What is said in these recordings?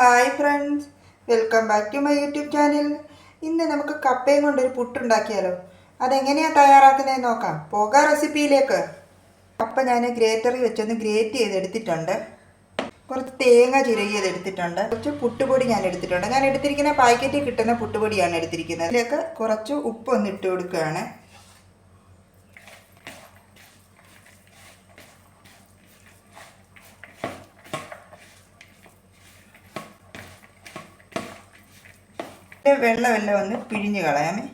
Hi friends welcome back to my YouTube channel ഇന്ന് നമുക്ക് കപ്പയും കൊണ്ടൊരു പുട്ടുണ്ടാക്കിയാലോ. അതെങ്ങനെയാണ് തയ്യാറാക്കുന്നത് നോക്കാം. പോകാം റെസിപ്പിയിലേക്ക് കപ്പ ഞാൻ ഗ്രേറ്ററിൽ വെച്ചൊന്ന് ഗ്രേറ്റ് ചെയ്തെടുത്തിട്ടുണ്ട്. കുറച്ച് തേങ്ങ ചിരകിയതെടുത്തിട്ടുണ്ട് കുറച്ച് പുട്ടുപൊടി ഞാൻ എടുത്തിട്ടുണ്ട്. ഞാൻ എടുത്തിരിക്കുന്ന പാക്കറ്റിൽ കിട്ടുന്ന പുട്ടുപൊടിയാണ് എടുത്തിരിക്കുന്നത്. അതിലേക്ക് കുറച്ച് ഉപ്പൊന്നിട്ട് കൊടുക്കുകയാണ്. വെള്ളമെല്ലാം ഒന്ന് പിഴിഞ്ഞ് കളയാമേ.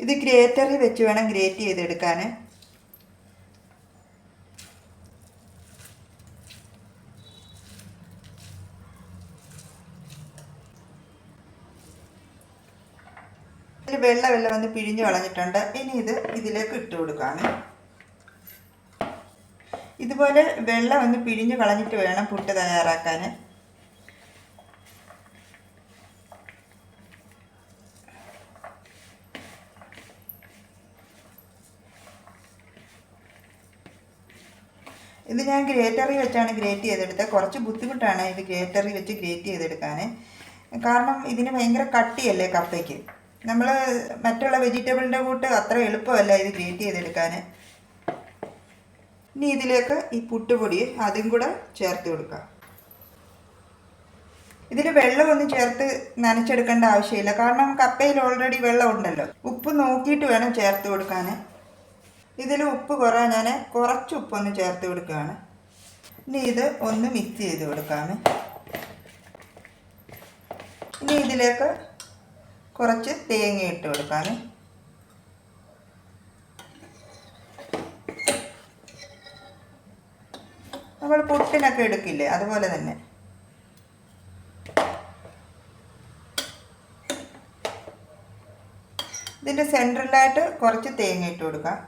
ഇത് ഗ്രേറ്ററിൽ വെച്ച് വേണം ഗ്രേറ്റ് ചെയ്തെടുക്കാൻ ഇതിൽ വെള്ളമെല്ലാം വന്ന് പിഴിഞ്ഞ് കളഞ്ഞിട്ടുണ്ട്. ഇനി ഇത് ഇതിലേക്ക് ഇട്ട് കൊടുക്കാമേ ഇതുപോലെ വെള്ളം ഒന്ന് പിഴിഞ്ഞ് കളഞ്ഞിട്ട് വേണം പുട്ട് തയ്യാറാക്കാൻ ഇത് ഞാൻ ഗ്രേറ്ററി വെച്ചാണ് ഗ്രേറ്റ് ചെയ്തെടുത്തത്. കുറച്ച് ബുദ്ധിമുട്ടാണ് ഇത് ഗ്രേറ്ററി വെച്ച് ഗ്രേറ്റ് ചെയ്തെടുക്കാൻ കാരണം ഇതിന് ഭയങ്കര കട്ടിയല്ലേ കപ്പയ്ക്ക്. നമ്മൾ മറ്റുള്ള വെജിറ്റബിളിന്റെ കൂട്ട് അത്ര എളുപ്പമല്ല ഇത് ഗ്രേറ്റ് ചെയ്തെടുക്കാൻ ഇനി ഇതിലേക്ക് ഈ പുട്ടുപൊടി അതും കൂടെ ചേർത്ത് കൊടുക്കാം. ഇതിൽ വെള്ളമൊന്നും ചേർത്ത് നനച്ചെടുക്കേണ്ട ആവശ്യമില്ല. കാരണം കപ്പയിൽ ഓൾറെഡി വെള്ളം ഉണ്ടല്ലോ. ഉപ്പ് നോക്കിയിട്ട് വേണം ചേർത്ത് കൊടുക്കാൻ ഇതിൽ ഉപ്പ് കുറേ ഞാൻ കുറച്ച് ഉപ്പൊന്ന് ചേർത്ത് കൊടുക്കുകയാണ്. ഇനി ഇത് ഒന്ന് മിക്സ് ചെയ്ത് കൊടുക്കാമേ ഇനി ഇതിലേക്ക് കുറച്ച് തേങ്ങ ഇട്ട് കൊടുക്കാമേ. നമ്മൾ പുട്ടിനൊക്കെ എടുക്കില്ലേ അതുപോലെ തന്നെ. ഇതിന്റെ സെൻട്രലായിട്ട് കുറച്ച് തേങ്ങ ഇട്ട് കൊടുക്കാം.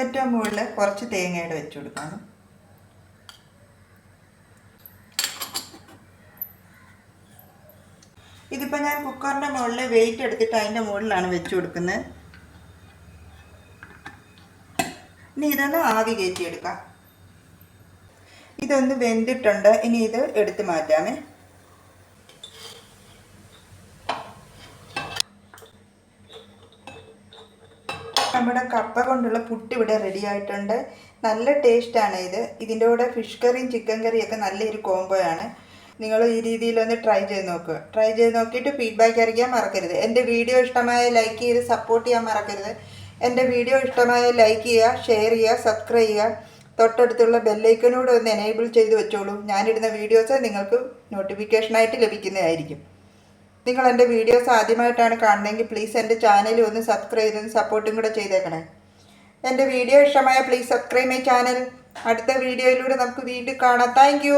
ഏറ്റവും മുകളിൽ കുറച്ച് തേങ്ങയുടെ വെച്ച് കൊടുക്കണം ഇതിപ്പോൾ ഞാൻ കുക്കറിന്റെ മുകളിൽ വെയിറ്റ് എടുത്തിട്ട് അതിന്റെ മുകളിലാണ് വെച്ച് കൊടുക്കുന്നത്. ഇനി ഇതൊന്ന് ആവി കയറ്റിയെടുക്കാം. ഇതൊന്ന് വെന്തിട്ടുണ്ട്. ഇനി ഇത് എടുത്ത് മാറ്റാമേ. നമ്മുടെ കപ്പ കൊണ്ടുള്ള പുട്ട് ഇവിടെ റെഡി ആയിട്ടുണ്ട്. നല്ല ടേസ്റ്റാണ് ഇത്. ഇതിന്റെ കൂടെ ഫിഷ് കറിയും ചിക്കൻ കറിയും ഒക്കെ നല്ലൊരു കോംബോ ആണ്. നിങ്ങൾ ഈ രീതിയിലൊന്ന് ട്രൈ ചെയ്ത് നോക്കുക ട്രൈ ചെയ്ത് നോക്കിയിട്ട് ഫീഡ്ബാക്ക് അറിയിക്കാൻ മറക്കരുത്. എന്റെ വീഡിയോ ഇഷ്ടമായ ലൈക്ക് ചെയ്ത് സപ്പോർട്ട് ചെയ്യാൻ മറക്കരുത്. എന്റെ വീഡിയോ ഇഷ്ടമായ ലൈക്ക് ചെയ്യുക ഷെയർ ചെയ്യുക സബ്സ്ക്രൈബ് ചെയ്യുക. തൊട്ടടുത്തുള്ള ബെല്ലൈക്കനോട് ഒന്ന് എനേബിൾ ചെയ്ത് വെച്ചോളൂ. ഞാനിടുന്ന വീഡിയോസ് നിങ്ങൾക്ക് നോട്ടിഫിക്കേഷനായിട്ട് ലഭിക്കുന്നതായിരിക്കും. നിങ്ങൾ എന്റെ വീഡിയോസ് ആദ്യമായിട്ടാണ് കാണുന്നതെങ്കിൽ പ്ലീസ് എന്റെ ചാനൽ ഒന്ന് സബ്സ്ക്രൈബ് ചെയ്തും സപ്പോർട്ടും കൂടെ ചെയ്തേക്കണേ. എന്റെ വീഡിയോ ഇഷ്ടമായ പ്ലീസ് സബ്സ്ക്രൈബ് മൈ ചാനൽ അടുത്ത വീഡിയോയിലൂടെ നമുക്ക് വീണ്ടും കാണാം. താങ്ക്